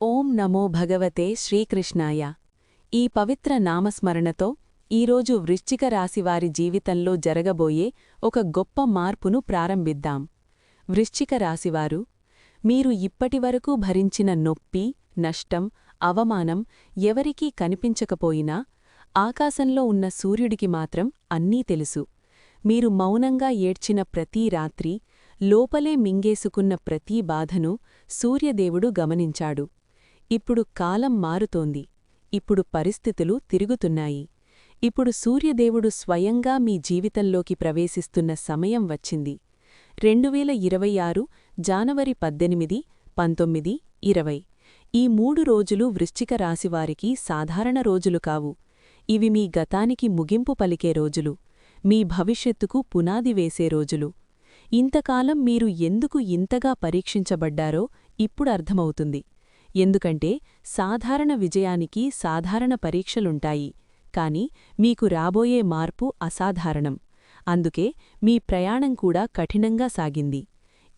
ఓం నమో భగవతే శ్రీకృష్ణాయ. ఈ పవిత్ర నామస్మరణతో ఈరోజు వృశ్చిక రాశివారి జీవితంలో జరగబోయే ఒక గొప్ప మార్పును ప్రారంభిద్దాం. వృశ్చిక రాశివారు మీరు ఇప్పటివరకు భరించిన నొప్పి నష్టం అవమానం ఎవరికీ కనిపించకపోయినా ఆకాశంలో ఉన్న సూర్యుడికి మాత్రం అన్నీ తెలుసు. మీరు మౌనంగా ఏడ్చిన ప్రతీ రాత్రి లోపలే మింగేసుకున్న ప్రతీ బాధను సూర్యదేవుడు గమనించాడు. ఇప్పుడు కాలం మారుతోంది. ఇప్పుడు పరిస్థితులు తిరుగుతున్నాయి. ఇప్పుడు సూర్యదేవుడు స్వయంగా మీ జీవితంలోకి ప్రవేశిస్తున్న సమయం వచ్చింది. రెండువేల ఇరవై ఆరు జానవరి పద్దెనిమిది పంతొమ్మిది ఇరవై. ఈ మూడు రోజులు వృశ్చిక రాశివారికి సాధారణ రోజులు కావు. ఇవి మీ గతానికి ముగింపు పలికే రోజులు. మీ భవిష్యత్తుకు పునాది వేసే రోజులు. ఇంతకాలం మీరు ఎందుకు ఇంతగా పరీక్షించబడ్డారో ఇప్పుడు అర్థమవుతుంది. ఎందుకంటే సాధారణ విజయానికి సాధారణ పరీక్షలుంటాయి. కాని మీకు రాబోయే మార్పు అసాధారణం. అందుకే మీ ప్రయాణం కూడా కఠినంగా సాగింది.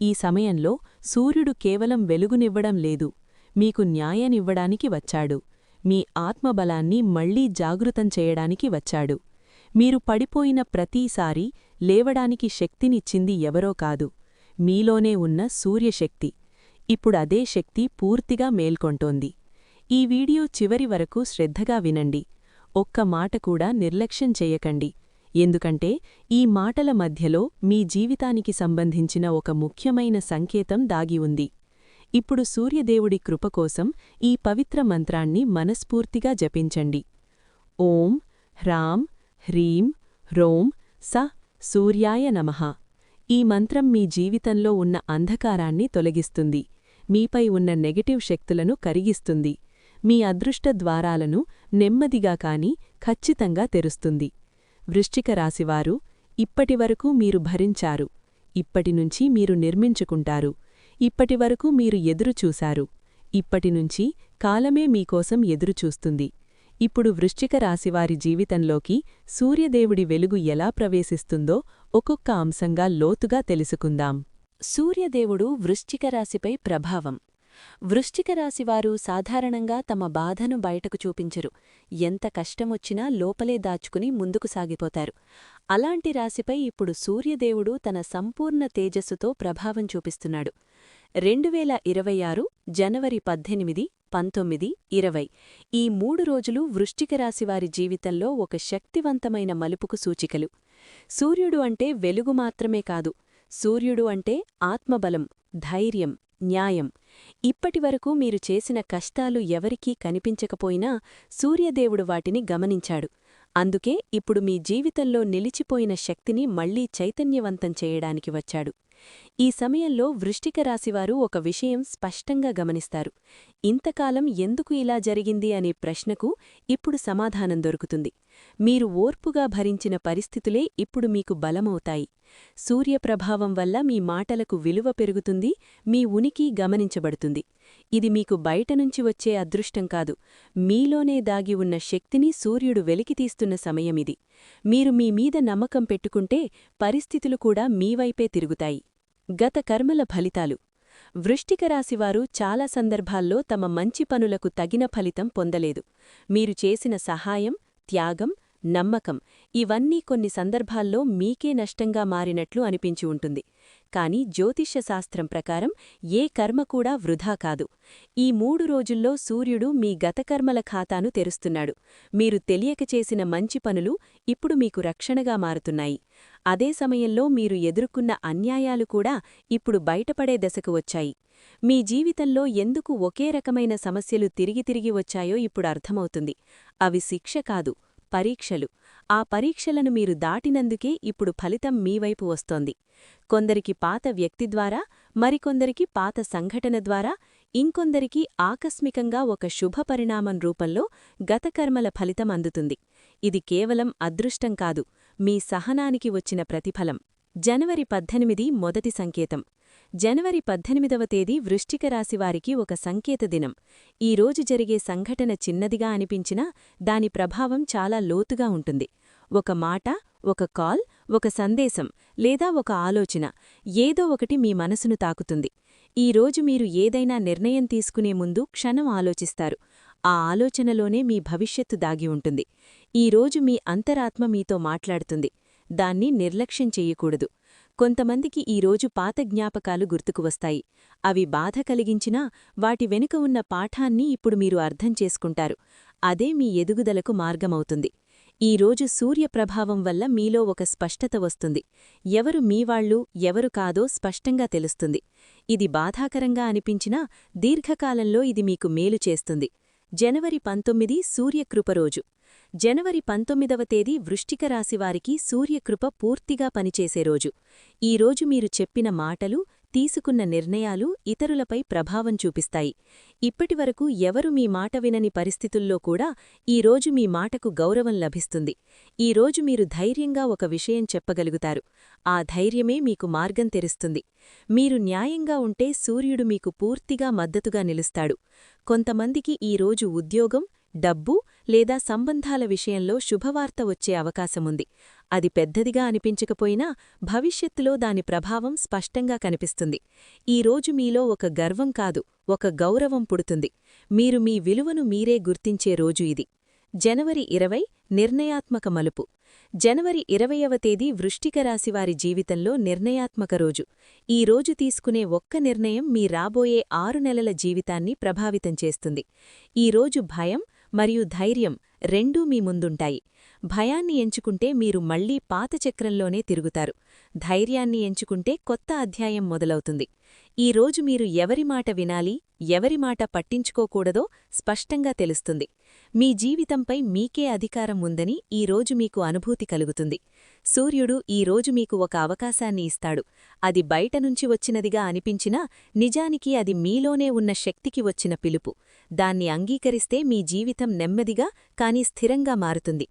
ఈ సమయంలో సూర్యుడు కేవలం వెలుగునివ్వడం లేదు. మీకు న్యాయనివ్వడానికి వచ్చాడు. మీ ఆత్మబలాన్ని మళ్ళీ జాగృతం చేయడానికి వచ్చాడు. మీరు పడిపోయిన ప్రతీసారి లేవడానికి శక్తినిచ్చింది ఎవరో కాదు. మీలోనే ఉన్న సూర్యశక్తి. ఇప్పుడదే శక్తి పూర్తిగా మేల్కొంటోంది. ఈ వీడియో చివరి వరకు శ్రద్ధగా వినండి. ఒక్క మాట కూడా నిర్లక్ష్యం చెయ్యకండి ఎందుకంటే ఈ మాటల మధ్యలో మీ జీవితానికి సంబంధించిన ఒక ముఖ్యమైన సంకేతం దాగి ఉంది. ఇప్పుడు సూర్యదేవుడి కృపకోసం ఈ పవిత్ర మంత్రాన్ని మనస్ఫూర్తిగా జపించండి. ఓం హ్రాం హ్రీం హ్రోం స సూర్యాయ నమః. ఈ మంత్రం మీ జీవితంలో ఉన్న అంధకారాన్ని తొలగిస్తుంది. మీపై ఉన్న నెగటివ్ శక్తులను కరిగిస్తుంది. మీ అదృష్ట ద్వారాలను నెమ్మదిగా కాని ఖచ్చితంగా తెరుస్తుంది. వృశ్చిక రాశివారు ఇప్పటివరకు మీరు భరించారు. ఇప్పటినుంచి మీరు నిర్మించుకుంటారు. ఇప్పటివరకు మీరు ఎదురుచూశారు ఇప్పటినుంచి కాలమే మీకోసం ఎదురుచూస్తుంది ఇప్పుడు వృశ్చిక రాశివారి జీవితంలోకి సూర్యదేవుడి వెలుగు ఎలా ప్రవేశిస్తుందో ఒక్కొక్క అంశంగా లోతుగా తెలుసుకుందాం. సూర్యదేవుడు వృశ్చిక రాశిపై ప్రభావం. వృశ్చిక రాశివారు సాధారణంగా తమ బాధను బయటకు చూపించరు. ఎంత కష్టమొచ్చినా లోపలే దాచుకుని ముందుకు సాగిపోతారు. అలాంటి రాశిపై ఇప్పుడు సూర్యదేవుడు తన సంపూర్ణ తేజస్సుతో ప్రభావం చూపిస్తున్నాడు. రెండువేల ఇరవై ఆరు జనవరి పద్దెనిమిది పంతొమ్మిది ఇరవై ఈ మూడు రోజులు వృశ్చిక రాశివారి జీవితంలో ఒక శక్తివంతమైన మలుపుకు సూచికలు. సూర్యుడు అంటే వెలుగు మాత్రమే కాదు సూర్యుడు అంటే ఆత్మబలం ధైర్యం న్యాయం. ఇప్పటివరకు మీరు చేసిన కష్టాలు ఎవరికీ కనిపించకపోయినా సూర్యదేవుడు వాటిని గమనించాడు. అందుకే ఇప్పుడు మీ జీవితంలో నిలిచిపోయిన శక్తిని మళ్ళీ చైతన్యవంతం చేయడానికి వచ్చాడు. ఈ సమయంలో వృష్టిక రాశివారు ఒక విషయం స్పష్టంగా గమనిస్తారు. ఇంతకాలం ఎందుకు ఇలా జరిగింది అనే ప్రశ్నకు ఇప్పుడు సమాధానం దొరుకుతుంది. మీరు ఓర్పుగా భరించిన పరిస్థితులే ఇప్పుడు మీకు బలమవుతాయి. సూర్యప్రభావం వల్ల మీ మాటలకు విలువ పెరుగుతుంది మీ ఉనికి గమనించబడుతుంది. ఇది మీకు బయటనుంచి వచ్చే అదృష్టం కాదు. మీలోనే దాగి ఉన్న శక్తిని సూర్యుడు వెలికితీస్తున్న సమయమిది. మీరు మీ మీద నమ్మకం పెట్టుకుంటే పరిస్థితులు కూడా మీవైపే తిరుగుతాయి. గత కర్మల ఫలితాలు. వృష్టిక రాశివారు చాలా సందర్భాల్లో తమ మంచి పనులకు తగిన ఫలితం పొందలేదు. మీరు చేసిన సహాయం త్యాగం నమ్మకం ఇవన్నీ కొన్ని సందర్భాల్లో మీకే నష్టంగా మారినట్లు అనిపించి ఉంటుంది. కాని జ్యోతిష్యశాస్త్రం ప్రకారం ఏ కర్మ కూడా వృధా కాదు. ఈ మూడు రోజుల్లో సూర్యుడు మీ గతకర్మల ఖాతాను తెరుస్తున్నాడు. మీరు తెలియక చేసిన మంచి పనులు ఇప్పుడు మీకు రక్షణగా మారుతున్నాయి. అదే సమయంలో మీరు ఎదుర్కొన్న అన్యాయాలు కూడా ఇప్పుడు బయటపడే దశకు వచ్చాయి. మీ జీవితంలో ఎందుకు ఒకే రకమైన సమస్యలు తిరిగి తిరిగి వచ్చాయో ఇప్పుడు అర్థమవుతుంది. అవి శిక్ష కాదు పరీక్షలు. ఆ పరీక్షలను మీరు దాటినందుకే ఇప్పుడు ఫలితం మీవైపు వస్తోంది. కొందరికి పాత వ్యక్తి ద్వారా మరికొందరికి పాత సంఘటన ద్వారా ఇంకొందరికి ఆకస్మికంగా ఒక శుభ పరిణామం రూపంలో గతకర్మల ఫలితం అందుతుంది. ఇది కేవలం అదృష్టం కాదు మీ సహనానికి వచ్చిన ప్రతిఫలం. జనవరి పద్దెనిమిది మొదటి సంకేతం. జనవరి పద్దెనిమిదవ తేదీ వృష్టిక రాశివారికి ఒక సంకేత దినం. ఈరోజు జరిగే సంఘటన చిన్నదిగా అనిపించినా దాని ప్రభావం చాలా లోతుగా ఉంటుంది. ఒక మాట ఒక కాల్ ఒక సందేశం లేదా ఒక ఆలోచన ఏదో ఒకటి మీ మనసును తాకుతుంది. ఈరోజు మీరు ఏదైనా నిర్ణయం తీసుకునే ముందు క్షణం ఆలోచిస్తారు. ఆ ఆలోచనలోనే మీ భవిష్యత్తు దాగి ఉంటుంది. ఈరోజు మీ అంతరాత్మ మీతో మాట్లాడుతుంది. దాన్ని నిర్లక్ష్యం చెయ్యకూడదు కొంతమందికి ఈరోజు పాత జ్ఞాపకాలు గుర్తుకు వస్తాయి. అవి బాధ కలిగించినా వాటి వెనుక ఉన్న పాఠాన్ని ఇప్పుడు మీరు అర్థం చేసుకుంటారు. అదే మీ ఎదుగుదలకు మార్గమవుతుంది. ఈరోజు సూర్యప్రభావం వల్ల మీలో ఒక స్పష్టత వస్తుంది. ఎవరు మీవాళ్ళు ఎవరు కాదో స్పష్టంగా తెలుస్తుంది. ఇది బాధాకరంగా అనిపించినా దీర్ఘకాలంలో ఇది మీకు మేలు చేస్తుంది. జనవరి పంతొమ్మిది సూర్యకృపరోజు జనవరి పంతొమ్మిదవ తేదీ వృష్టిక రాశివారికి సూర్యకృప పూర్తిగా పనిచేసే రోజు. ఈరోజు మీరు చెప్పిన మాటలు తీసుకున్న నిర్ణయాలు ఇతరులపై ప్రభావం చూపిస్తాయి. ఇప్పటివరకు ఎవరు మీ మాట వినని పరిస్థితుల్లో కూడా ఈరోజు మీ మాటకు గౌరవం లభిస్తుంది. ఈరోజు మీరు ధైర్యంగా ఒక విషయం చెప్పగలుగుతారు. ఆ ధైర్యమే మీకు మార్గం తెరుస్తుంది. మీరు న్యాయంగా ఉంటే సూర్యుడు మీకు పూర్తిగా మద్దతుగా నిలుస్తాడు. కొంతమందికి ఈరోజు ఉద్యోగం డబ్బు లేదా సంబంధాల విషయంలో శుభవార్త వచ్చే అవకాశముంది. అది పెద్దదిగా అనిపించకపోయినా భవిష్యత్తులో దాని ప్రభావం స్పష్టంగా కనిపిస్తుంది. ఈరోజు మీలో ఒక గర్వం కాదు ఒక గౌరవం పుడుతుంది. మీరు మీ విలువను మీరే గుర్తించే రోజు ఇది. జనవరి ఇరవై నిర్ణయాత్మక మలుపు. జనవరి ఇరవయవ తేదీ వృష్టిక రాశివారి జీవితంలో నిర్ణయాత్మక రోజు. ఈ రోజు తీసుకునే ఒక్క నిర్ణయం మీ రాబోయే ఆరు నెలల జీవితాన్ని ప్రభావితం చేస్తుంది. ఈరోజు భయం మరియు ధైర్యం రెండూ మీ ముందుంటాయి. భయాన్ని ఎంచుకుంటే మీరు మళ్ళీ పాత చక్రంలోనే తిరుగుతారు. ధైర్యాన్ని ఎంచుకుంటే కొత్త అధ్యాయం మొదలవుతుంది. ఈ రోజు మీరు ఎవరి మాట వినాలి ఎవరి మాట పట్టించుకోకూడదో స్పష్టంగా తెలుస్తుంది. మీ జీవితంపై మీకే అధికారం ఉందని ఈరోజు మీకు అనుభూతి కలుగుతుంది. సూర్యుడు ఈరోజు మీకు ఒక అవకాశాన్ని ఇస్తాడు. అది బయటనుంచి వచ్చినదిగా అనిపించినా నిజానికి అది మీలోనే ఉన్న శక్తికి వచ్చిన పిలుపు. దాన్ని అంగీకరిస్తే మీ జీవితం నెమ్మదిగా కానీ స్థిరంగా మారుతుంది.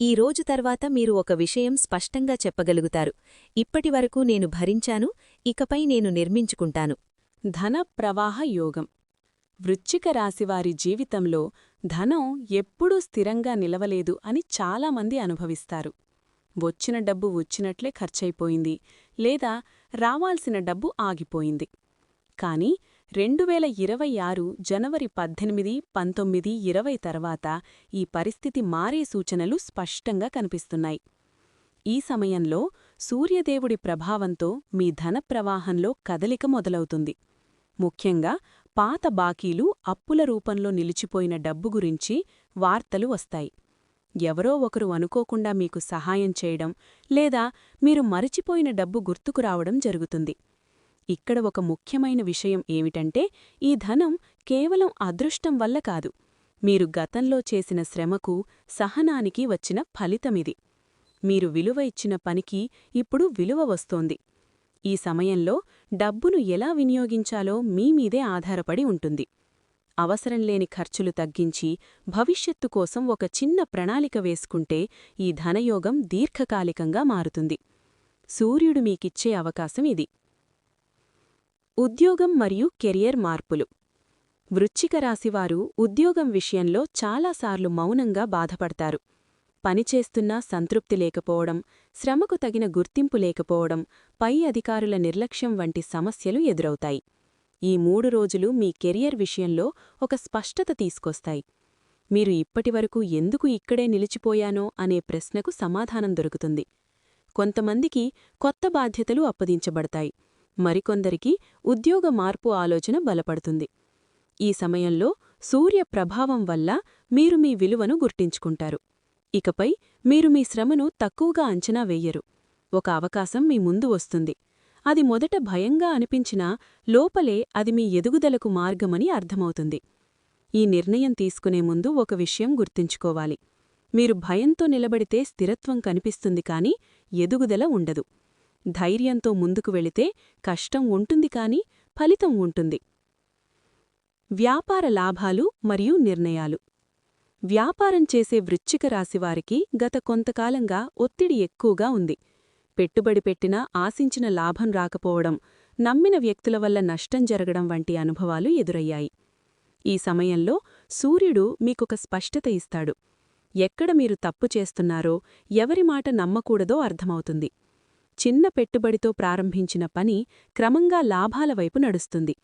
ఈ రోజు తర్వాత మీరు ఒక విషయం స్పష్టంగా చెప్పగలుగుతారు. ఇప్పటివరకు నేను భరించాను ఇకపై నేను నిర్మించుకుంటాను. ధన ప్రవాహ యోగం. వృచ్చిక రాశివారి జీవితంలో ధనం ఎప్పుడూ స్థిరంగా నిలవలేదు అని చాలామంది అనుభవిస్తారు. వచ్చిన డబ్బు వచ్చినట్లే ఖర్చయిపోయింది లేదా రావాల్సిన డబ్బు ఆగిపోయింది. కాని రెండు వేల ఇరవై ఆరు జనవరి పద్దెనిమిది పంతొమ్మిది ఇరవై తర్వాత ఈ పరిస్థితి మారే సూచనలు స్పష్టంగా కనిపిస్తున్నాయి. ఈ సమయంలో సూర్యదేవుడి ప్రభావంతో మీ ధన ప్రవాహంలో కదలిక మొదలవుతుంది. ముఖ్యంగా పాత బాకీలు అప్పుల రూపంలో నిలిచిపోయిన డబ్బు గురించి వార్తలు వస్తాయి. ఎవరో ఒకరు అనుకోకుండా మీకు సహాయం చేయడం లేదా మీరు మరిచిపోయిన డబ్బు గుర్తుకురావడం జరుగుతుంది. ఇక్కడ ఒక ముఖ్యమైన విషయం ఏమిటంటే ఈ ధనం కేవలం అదృష్టం వల్ల కాదు. మీరు గతంలో చేసిన శ్రమకు సహనానికి వచ్చిన ఫలితమిది. మీరు విలువ ఇచ్చిన పనికి ఇప్పుడు విలువ వస్తోంది. ఈ సమయంలో డబ్బును ఎలా వినియోగించాలో మీమీదే ఆధారపడి ఉంటుంది. అవసరం లేని ఖర్చులు తగ్గించి భవిష్యత్తు కోసం ఒక చిన్న ప్రణాళిక వేసుకుంటే ఈ ధనయోగం దీర్ఘకాలికంగా మారుతుంది. సూర్యుడు మీకిచ్చే అవకాశం ఇది. ఉద్యోగం మరియు కెరియర్ మార్పులు. వృచ్చిక రాశివారు ఉద్యోగం విషయంలో చాలాసార్లు మౌనంగా బాధపడతారు. పనిచేస్తున్నా సంతృప్తి లేకపోవడం శ్రమకు తగిన గుర్తింపు లేకపోవడం పై అధికారుల నిర్లక్ష్యం వంటి సమస్యలు ఎదురవుతాయి. ఈ మూడు రోజులు మీ కెరియర్ విషయంలో ఒక స్పష్టత తీసుకొస్తాయి. మీరు ఇప్పటివరకు ఎందుకు ఇక్కడే నిలిచిపోయానో అనే ప్రశ్నకు సమాధానం దొరుకుతుంది. కొంతమందికి కొత్త బాధ్యతలు అప్పదించబడతాయి మరికొందరికి ఉద్యోగ మార్పు ఆలోచన బలపడుతుంది. ఈ సమయంలో సూర్య ప్రభావం వల్ల మీరు మీ విలువను గుర్తించుకుంటారు. ఇకపై మీరు మీ శ్రమను తక్కువగా అంచనా వెయ్యరు ఒక అవకాశం మీ ముందు వస్తుంది. అది మొదట భయంగా అనిపించినా లోపలే అది మీ ఎదుగుదలకు మార్గమని అర్థమవుతుంది. ఈ నిర్ణయం తీసుకునే ముందు ఒక విషయం గుర్తుంచుకోవాలి. మీరు భయంతో నిలబడితే స్థిరత్వం కనిపిస్తుంది కాని ఎదుగుదల ఉండదు. ధైర్యంతో ముందుకు వెళితే కష్టం ఉంటుంది కాని ఫలితం ఉంటుంది. వ్యాపార లాభాలు మరియు నిర్ణయాలు. వ్యాపారం చేసే వృచ్చిక రాశివారికి గత కొంతకాలంగా ఒత్తిడి ఎక్కువగా ఉంది. పెట్టుబడి పెట్టినా ఆశించిన లాభం రాకపోవడం నమ్మిన వ్యక్తుల వల్ల నష్టం జరగడం వంటి అనుభవాలు ఎదురయ్యాయి. ఈ సమయంలో సూర్యుడు మీకొక స్పష్టత ఇస్తాడు. ఎక్కడ మీరు తప్పు చేస్తున్నారో ఎవరి మాట నమ్మకూడదో అర్థమవుతుంది. చిన్న పెట్టుబడితో ప్రారంభించిన పని క్రమంగా లాభాల వైపు నడుస్తుంది.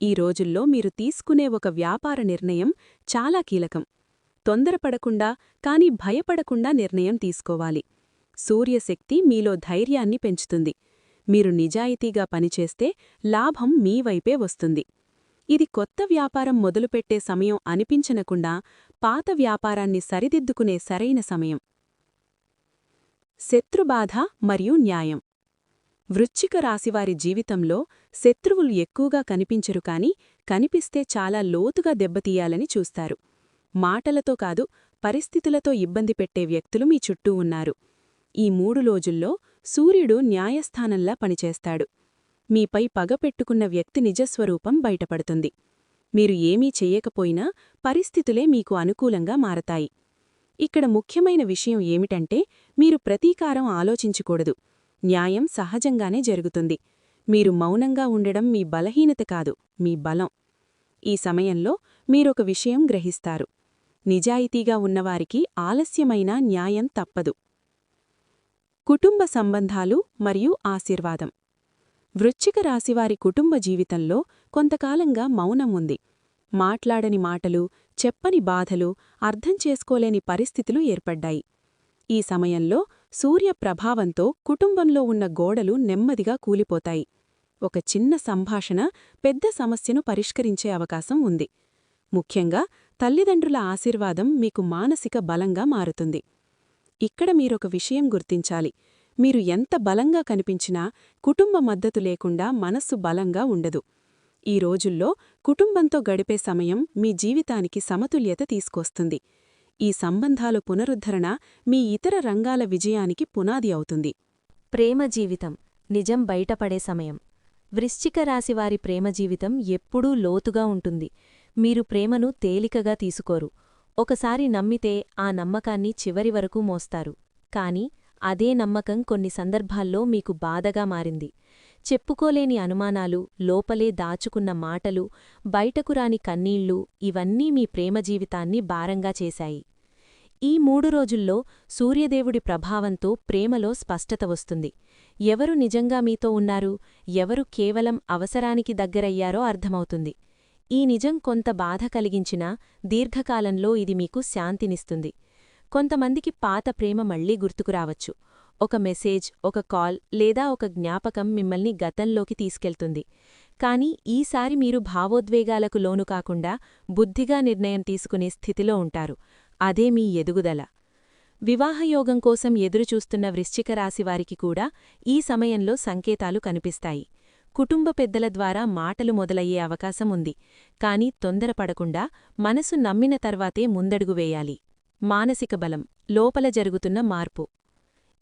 ఈ రోజుల్లో మీరు తీసుకునే ఒక వ్యాపార నిర్ణయం చాలా కీలకం. తొందరపడకుండా కాని భయపడకుండా నిర్ణయం తీసుకోవాలి. సూర్యశక్తి మీలో ధైర్యాన్ని పెంచుతుంది. మీరు నిజాయితీగా పనిచేస్తే లాభం మీ వైపే వస్తుంది. ఇది కొత్త వ్యాపారం మొదలుపెట్టే సమయం అనిపించనకుండా పాత వ్యాపారాన్ని సరిదిద్దుకునే సరైన సమయం. శత్రుబాధ మరియు న్యాయం. వృశ్చిక రాశివారి జీవితంలో శత్రువులు ఎక్కువగా కనిపించరు కాని కనిపిస్తే చాలా లోతుగా దెబ్బతీయాలని చూస్తారు. మాటలతో కాదు పరిస్థితులతో ఇబ్బంది పెట్టే వ్యక్తులు మీ చుట్టూ ఉన్నారు. ఈ మూడు రోజుల్లో సూర్యుడు న్యాయస్థానంలా పనిచేస్తాడు. మీపై పగపెట్టుకున్న వ్యక్తి నిజస్వరూపం బయటపడుతుంది. మీరు ఏమీ చెయ్యకపోయినా పరిస్థితులే మీకు అనుకూలంగా మారతాయి. ఇక్కడ ముఖ్యమైన విషయం ఏమిటంటే మీరు ప్రతీకారం ఆలోచించకూడదు. న్యాయం సహజంగానే జరుగుతుంది. మీరు మౌనంగా ఉండడం మీ బలహీనత కాదు మీ బలం. ఈ సమయంలో మీరొక విషయం గ్రహిస్తారు. నిజాయితీగా ఉన్నవారికి ఆలస్యమైన న్యాయం తప్పదు. కుటుంబ సంబంధాలు మరియు ఆశీర్వాదం. వృశ్చిక రాశివారి కుటుంబ జీవితంలో కొంతకాలంగా మౌనం ఉంది మాట్లాడని మాటలు చెప్పని బాధలు అర్థం చేసుకోలేని పరిస్థితులు ఏర్పడ్డాయి. ఈ సమయంలో సూర్య ప్రభావంతో కుటుంబంలో ఉన్న గోడలు నెమ్మదిగా కూలిపోతాయి. ఒక చిన్న సంభాషణ పెద్ద సమస్యను పరిష్కరించే అవకాశం ఉంది. ముఖ్యంగా తల్లిదండ్రుల ఆశీర్వాదం మీకు మానసిక బలంగా మారుతుంది. ఇక్కడ మీరొక విషయం గుర్తించాలి. మీరు ఎంత బలంగా కనిపించినా కుటుంబ మద్దతు లేకుండా మనస్సు బలంగా ఉండదు. ఈ రోజుల్లో కుటుంబంతో గడిపే సమయం మీ జీవితానికి సమతుల్యత తీసుకొస్తుంది. ఈ సంబంధాలు పునరుద్ధరణ మీ ఇతర రంగాల విజయానికి పునాది అవుతుంది. ప్రేమ జీవితం నిజం బయటపడే సమయం. వృశ్చిక రాశివారి ప్రేమ జీవితం ఎప్పుడూ లోతుగా ఉంటుంది. మీరు ప్రేమను తేలికగా తీసుకోరు. ఒకసారి నమ్మితే ఆ నమ్మకాన్ని చివరి వరకు మోస్తారు. కాని అదే నమ్మకం కొన్ని సందర్భాల్లో మీకు బాధగా మారింది. చెప్పుకోలేని అనుమానాలు లోపలే దాచుకున్న మాటలు బయటకు రాని కన్నీళ్ళు ఇవన్నీ మీ ప్రేమ జీవితాన్ని భారంగా చేశాయి. ఈ మూడు రోజుల్లో సూర్యదేవుడి ప్రభావంతో ప్రేమలో స్పష్టత వస్తుంది. ఎవరు నిజంగా మీతో ఉన్నారు ఎవరు కేవలం అవసరానికి దగ్గరయ్యారో అర్థమవుతుంది. ఈ నిజం కొంత బాధ కలిగించినా దీర్ఘకాలంలో ఇది మీకు శాంతినిస్తుంది. కొంతమందికి పాత ప్రేమ మళ్ళీ గుర్తుకురావచ్చు ఒక మెసేజ్ ఒక కాల్ లేదా ఒక జ్ఞాపకం మిమ్మల్ని గతంలోకి తీసుకెళ్తుంది. కాని ఈసారి మీరు భావోద్వేగాలకు లోను కాకుండా బుద్ధిగా నిర్ణయం తీసుకునే స్థితిలో ఉంటారు. అదే మీ ఎదుగుదల. వివాహయోగం కోసం ఎదురుచూస్తున్న వృశ్చిక రాశివారికి కూడా ఈ సమయంలో సంకేతాలు కనిపిస్తాయి. కుటుంబ పెద్దల ద్వారా మాటలు మొదలయ్యే అవకాశం ఉంది. కాని తొందరపడకుండా మనసు నమ్మిన తర్వాతే ముందడుగు వేయాలి. మానసిక బలం లోపల జరుగుతున్న మార్పు.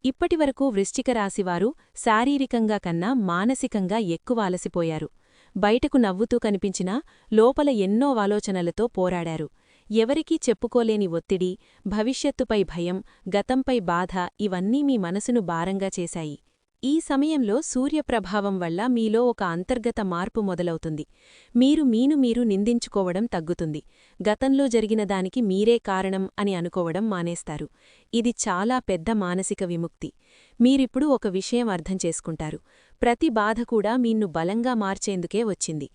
ఇప్పటివరకు వృశ్చిక రాశివారు శారీరకంగా కన్నా మానసికంగా ఎక్కువ అలసిపోయారు. బయటకు నవ్వుతూ కనిపించినా లోపల ఎన్నో ఆలోచనలతో పోరాడారు. ఎవరికీ చెప్పుకోలేని ఒత్తిడి భవిష్యత్తుపై భయం గతంపై బాధ ఇవన్నీ మీ మనసును భారంగా చేశాయి. ఈ సమయంలో సూర్యప్రభావం వల్ల మీలో ఒక అంతర్గత మార్పు మొదలవుతుంది. మీరు మీను మీరు నిందించుకోవడం తగ్గుతుంది. గతంలో జరిగిన దానికి మీరే కారణం అని అనుకోవడం మానేస్తారు. ఇది చాలా పెద్ద మానసిక విముక్తి. మీరిప్పుడు ఒక విషయం అర్థం చేసుకుంటారు. ప్రతి బాధ కూడా మీన్ను బలంగా మార్చేందుకే వచ్చింది.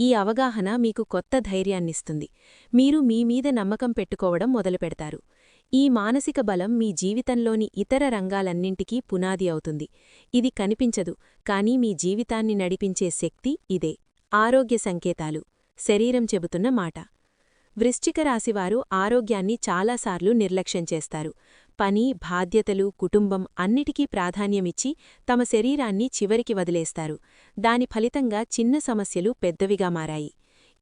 ఈ అవగాహన మీకు కొత్త ధైర్యాన్నిస్తుంది. మీరు మీమీద నమ్మకం పెట్టుకోవడం మొదలుపెడతారు. ఈ మానసిక బలం మీ జీవితంలోని ఇతర రంగాలన్నింటికీ పునాది అవుతుంది. ఇది కనిపించదు కానీ మీ జీవితాన్ని నడిపించే శక్తి ఇదే. ఆరోగ్య సంకేతాలు. శరీరం చెబుతున్న మాట. వృశ్చిక రాశివారు ఆరోగ్యాన్ని చాలాసార్లు నిర్లక్ష్యం చేస్తారు. పని బాధ్యతలు కుటుంబం అన్నిటికీ ప్రాధాన్యమిచ్చి తమ శరీరాన్ని చివరికి వదిలేస్తారు. దాని ఫలితంగా చిన్న సమస్యలు పెద్దవిగా మారాయి.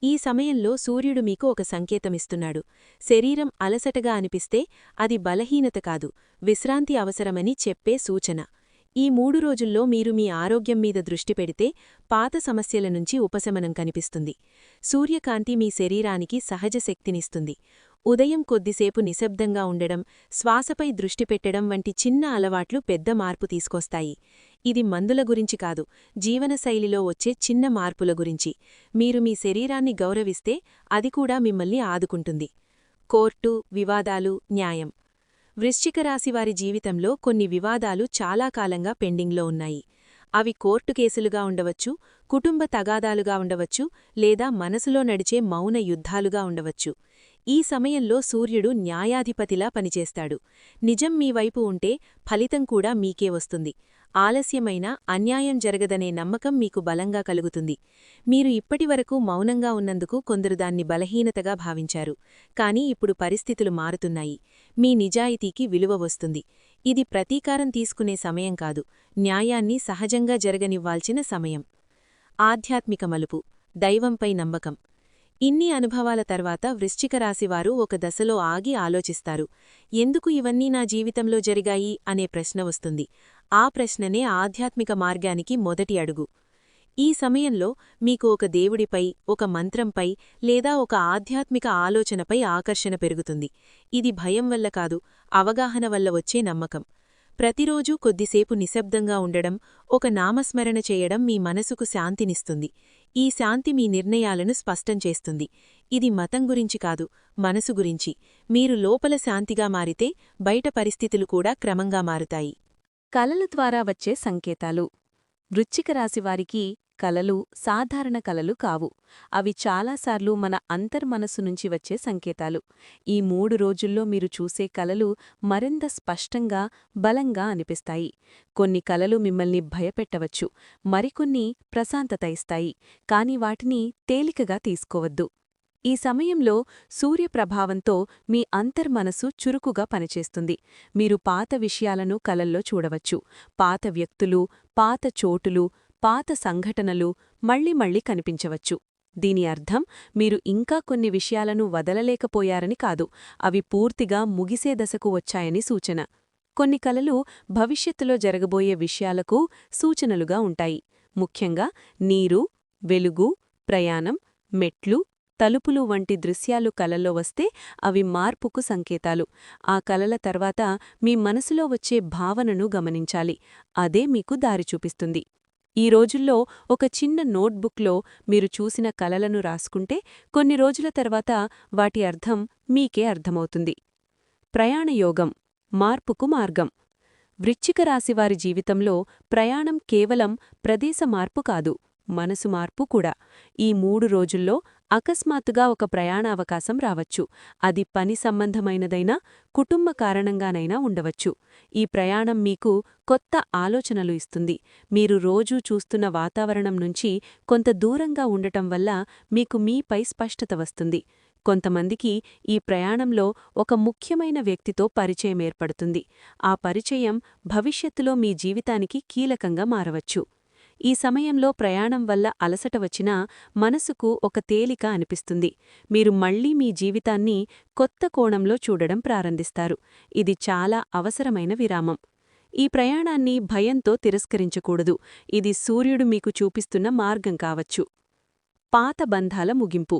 ఈ సమయంలో సూర్యుడు మీకు ఒక సంకేతమిస్తున్నాడు. శరీరం అలసటగా అనిపిస్తే అది బలహీనత కాదు విశ్రాంతి అవసరమని చెప్పే సూచన. ఈ మూడు రోజుల్లో మీరు మీ ఆరోగ్యం మీద దృష్టి పెడితే పాత సమస్యల నుంచి ఉపశమనం కనిపిస్తుంది. సూర్యకాంతి మీ శరీరానికి సహజ శక్తినిస్తుంది. ఉదయం కొద్దిసేపు నిశ్శబ్దంగా ఉండడం శ్వాసపై దృష్టి పెట్టడం వంటి చిన్న అలవాట్లు పెద్ద మార్పు తీసుకొస్తాయి. ఇది మందుల గురించి కాదు జీవనశైలిలో వచ్చే చిన్న మార్పుల గురించి. మీరు మీ శరీరాన్ని గౌరవిస్తే అది కూడా మిమ్మల్ని ఆదుకుంటుంది. కోర్టు వివాదాలు న్యాయం. వృశ్చిక రాశివారి జీవితంలో కొన్ని వివాదాలు చాలా కాలంగా పెండింగ్లో ఉన్నాయి. అవి కోర్టు కేసులుగా ఉండవచ్చు కుటుంబ తగాదాలుగా ఉండవచ్చు లేదా మనసులో నడిచే మౌన యుద్ధాలుగా ఉండవచ్చు. ఈ సమయంలో సూర్యుడు న్యాయాధిపతిలా పనిచేస్తాడు. నిజం మీ వైపు ఉంటే ఫలితం కూడా మీకే వస్తుంది. ఆలస్యమైన అన్యాయం జరగదనే నమ్మకం మీకు బలంగా కలుగుతుంది. మీరు ఇప్పటివరకు మౌనంగా ఉన్నందుకు కొందరు దాన్ని బలహీనతగా భావించారు. కానీ ఇప్పుడు పరిస్థితులు మారుతున్నాయి. మీ నిజాయితీకి విలువ వస్తుంది. ఇది ప్రతీకారం తీసుకునే సమయం కాదు. న్యాయాన్ని సహజంగా జరగనివ్వాల్సిన సమయం. ఆధ్యాత్మిక మలుపు. దైవంపై నమ్మకం. ఇన్ని అనుభవాల తర్వాత వృశ్చిక రాశివారు ఒక దశలో ఆగి ఆలోచిస్తారు. ఎందుకు ఇవన్నీ నా జీవితంలో జరిగాయి? అనే ప్రశ్న వస్తుంది. ఆ ప్రశ్ననే ఆధ్యాత్మిక మార్గానికి మొదటి అడుగు. ఈ సమయంలో మీకు ఒక దేవుడిపై ఒక మంత్రంపై లేదా ఒక ఆధ్యాత్మిక ఆలోచనపై ఆకర్షణ పెరుగుతుంది. ఇది భయం వల్ల కాదు అవగాహన వల్ల వచ్చే నమ్మకం. ప్రతిరోజూ కొద్దిసేపు నిశ్శబ్దంగా ఉండడం ఒక నామస్మరణ చేయడం మీ మనసుకు శాంతినిస్తుంది. ఈ శాంతి మీ నిర్ణయాలను స్పష్టం చేస్తుంది. ఇది మతం గురించి కాదు మనసు గురించి. మీరు లోపల శాంతిగా మారితే బయట పరిస్థితులు కూడా క్రమంగా మారుతాయి. కలల ద్వారా వచ్చే సంకేతాలు. వృచ్చిక రాశివారికి కలలు సాధారణ కలలు కావు. అవి చాలాసార్లు మన అంతర్మనసు నుంచి వచ్చే సంకేతాలు. ఈ మూడు రోజుల్లో మీరు చూసే కలలు మరింత స్పష్టంగా బలంగా అనిపిస్తాయి. కొన్ని కలలు మిమ్మల్ని భయపెట్టవచ్చు మరికొన్ని ప్రశాంతత ఇస్తాయి కాని వాటిని తేలికగా తీసుకోవద్దు. ఈ సమయంలో సూర్యప్రభావంతో మీ అంతర్మనసు చురుకుగా పనిచేస్తుంది. మీరు పాత విషయాలను కలల్లో చూడవచ్చు. పాత వ్యక్తులు పాత చోటులు పాత సంఘటనలు మళ్ళీ మళ్ళీ కనిపించవచ్చు. దీని అర్థం మీరు ఇంకా కొన్ని విషయాలను వదలలేకపోయారని కాదు అవి పూర్తిగా ముగిసే దశకు వచ్చాయని సూచన. కొన్ని కలలు భవిష్యత్తులో జరగబోయే విషయాలకు సూచనలుగా ఉంటాయి. ముఖ్యంగా నీరు వెలుగు ప్రయాణం మెట్లు తలుపులు వంటి దృశ్యాలు కలలో వస్తే అవి మార్పుకు సంకేతాలు. ఆ కలల తర్వాత మీ మనసులో వచ్చే భావనను గమనించాలి. అదే మీకు దారి చూపిస్తుంది. ఈ రోజుల్లో ఒక చిన్న నోట్బుక్లో మీరు చూసిన కలలను రాసుకుంటే కొన్ని రోజుల తర్వాత వాటి అర్థం మీకే అర్థమవుతుంది. ప్రయాణయోగం మార్పుకు మార్గం. వృచ్చిక రాశివారి జీవితంలో ప్రయాణం కేవలం ప్రదేశ మార్పు కాదు. మనసు మార్పు కూడా. ఈ మూడు రోజుల్లో అకస్మాత్తుగా ఒక ప్రయాణ అవకాశం రావచ్చు. అది పని సంబంధమైనదైనా కుటుంబ కారణంగానైనా ఉండవచ్చు. ఈ ప్రయాణం మీకు కొత్త ఆలోచనలు ఇస్తుంది. మీరు రోజూ చూస్తున్న వాతావరణం నుంచి కొంత దూరంగా ఉండటం వల్ల మీకు మీపై స్పష్టత వస్తుంది. కొంతమందికి ఈ ప్రయాణంలో ఒక ముఖ్యమైన వ్యక్తితో పరిచయం ఏర్పడుతుంది. ఆ పరిచయం భవిష్యత్తులో మీ జీవితానికి కీలకంగా మారవచ్చు. ఈ సమయంలో ప్రయాణం వల్ల అలసట వచ్చినా మనసుకు ఒక తేలిక అనిపిస్తుంది. మీరు మళ్ళీ మీ జీవితాన్ని కొత్త కోణంలో చూడడం ప్రారంభిస్తారు. ఇది చాలా అవసరమైన విరామం. ఈ ప్రయాణాన్ని భయంతో తిరస్కరించకూడదు. ఇది సూర్యుడు మీకు చూపిస్తున్న మార్గం కావచ్చు. పాత బంధాల ముగింపు.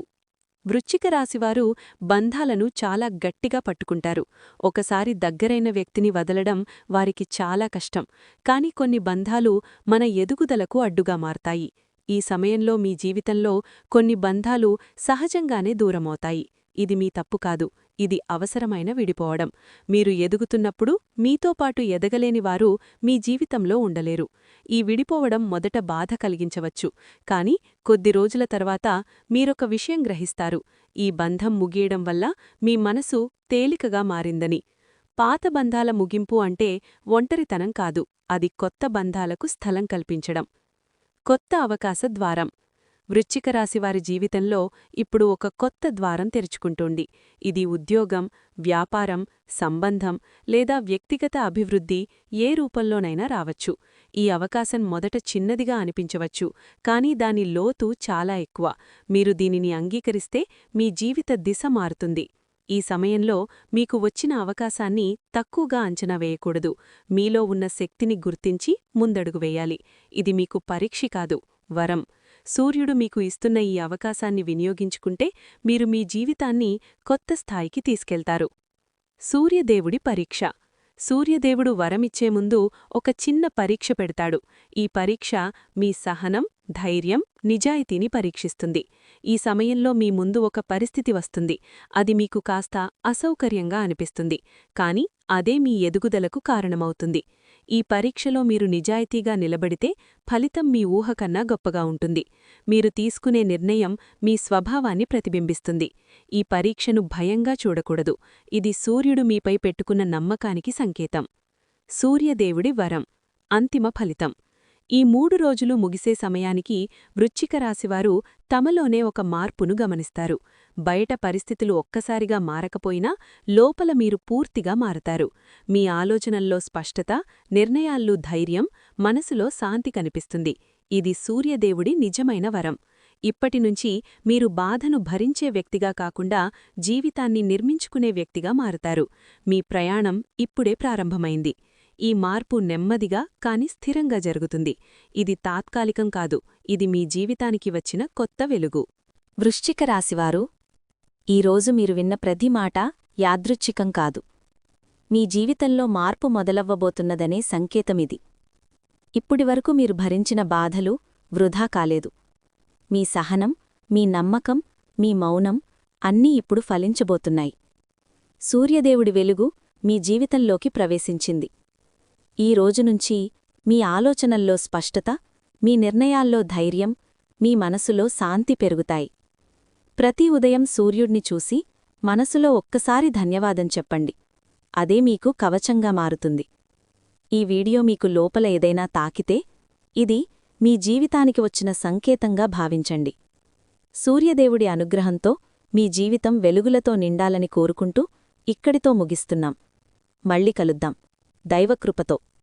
వృశ్చిక రాశివారు బంధాలను చాలా గట్టిగా పట్టుకుంటారు. ఒకసారి దగ్గరైన వ్యక్తిని వదలడం వారికి చాలా కష్టం. కాని కొన్ని బంధాలు మన ఎదుగుదలకు అడ్డుగా మారతాయి. ఈ సమయంలో మీ జీవితంలో కొన్ని బంధాలు సహజంగానే దూరమవుతాయి. ఇది మీ తప్పు కాదు. ఇది అవసరమైన విడిపోవడం. మీరు ఎదుగుతున్నప్పుడు మీతో పాటు ఎదగలేని వారు మీ జీవితంలో ఉండలేరు. ఈ విడిపోవడం మొదట బాధ కలిగించవచ్చు. కాని కొద్ది రోజుల తర్వాత మీరొక విషయం గ్రహిస్తారు. ఈ బంధం ముగియడం వల్ల మీ మనసు తేలికగా మారిందని. పాత బంధాల ముగింపు అంటే ఒంటరితనం కాదు. అది కొత్త బంధాలకు స్థలం కల్పించడం. కొత్త అవకాశ ద్వారం. వృశ్చిక రాశివారి జీవితంలో ఇప్పుడు ఒక కొత్త ద్వారం తెరుచుకుంటోంది. ఇది ఉద్యోగం వ్యాపారం సంబంధం లేదా వ్యక్తిగత అభివృద్ధి ఏ రూపంలోనైనా రావచ్చు. ఈ అవకాశం మొదట చిన్నదిగా అనిపించవచ్చు కానీ దాని లోతు చాలా ఎక్కువ. మీరు దీనిని అంగీకరిస్తే మీ జీవిత దిశ మారుతుంది. ఈ సమయంలో మీకు వచ్చిన అవకాశాన్ని తక్కువగా అంచనా వేయకూడదు. మీలో ఉన్న శక్తిని గుర్తించి ముందడుగు వేయాలి. ఇది మీకు పరీక్ష కాదు వరం. సూర్యుడు మీకు ఇస్తున్న ఈ అవకాశాన్ని వినియోగించుకుంటే మీరు మీ జీవితాన్ని కొత్త స్థాయికి తీసుకెళ్తారు. సూర్యదేవుడి పరీక్ష. సూర్యదేవుడు వరమిచ్చే ముందు ఒక చిన్న పరీక్ష పెడతాడు. ఈ పరీక్ష మీ సహనం ధైర్యం నిజాయితీని పరీక్షిస్తుంది. ఈ సమయంలో మీ ముందు ఒక పరిస్థితి వస్తుంది. అది మీకు కాస్త అసౌకర్యంగా అనిపిస్తుంది. కాని అదే మీ ఎదుగుదలకు కారణమవుతుంది. ఈ పరీక్షలో మీరు నిజాయితీగా నిలబడితే ఫలితం మీ ఊహ కన్నా గొప్పగా ఉంటుంది. మీరు తీసుకునే నిర్ణయం మీ స్వభావాన్ని ప్రతిబింబిస్తుంది. ఈ పరీక్షను భయంగా చూడకూడదు. ఇది సూర్యుడు మీపై పెట్టుకున్న నమ్మకానికి సంకేతం. సూర్యదేవుడి వరం. అంతిమ ఫలితం. ఈ మూడు రోజులు ముగిసే సమయానికి వృశ్చిక రాశివారు తమలోనే ఒక మార్పును గమనిస్తారు. బయట పరిస్థితులు ఒక్కసారిగా మారకపోయినా లోపల మీరు పూర్తిగా మారతారు. మీ ఆలోచనల్లో స్పష్టత నిర్ణయాల్లో ధైర్యం మనసులో శాంతి కనిపిస్తుంది. ఇది సూర్యదేవుడి నిజమైన వరం. ఇప్పటినుంచి మీరు బాధను భరించే వ్యక్తిగా కాకుండా జీవితాన్ని నిర్మించుకునే వ్యక్తిగా మారతారు. మీ ప్రయాణం ఇప్పుడే ప్రారంభమైంది. ఈ మార్పు నెమ్మదిగా కాని స్థిరంగా జరుగుతుంది. ఇది తాత్కాలికం కాదు. ఇది మీ జీవితానికి వచ్చిన కొత్త వెలుగు. వృశ్చిక రాశివారు ఈరోజు మీరు విన్న ప్రతి మాట యాదృచ్ఛికం కాదు. మీ జీవితంలో మార్పు మొదలవ్వబోతున్నదనే సంకేతమిది. ఇప్పటివరకు మీరు భరించిన బాధలు వృధా కాలేదు. మీ సహనం మీ నమ్మకం మీ మౌనం అన్నీ ఇప్పుడు ఫలించబోతున్నాయి. సూర్యదేవుడి వెలుగు మీ జీవితంలోకి ప్రవేశించింది. ఈ రోజునుంచి మీ ఆలోచనల్లో స్పష్టత మీ నిర్ణయాల్లో ధైర్యం మీ మనసులో శాంతి పెరుగుతాయి. ప్రతి ఉదయం సూర్యుడిని చూసి మనసులో ఒక్కసారి ధన్యవాదం చెప్పండి. అదే మీకు కవచంగా మారుతుంది. ఈ వీడియో మీకు లోపల ఏదైనా తాకితే ఇది మీ జీవితానికి వచ్చిన సంకేతంగా భావించండి. సూర్యదేవుడి అనుగ్రహంతో మీ జీవితం వెలుగులతో నిండాలని కోరుకుంటూ ఇక్కడితో ముగిస్తున్నాం. మళ్ళీ కలుద్దాం. దైవకృపతో.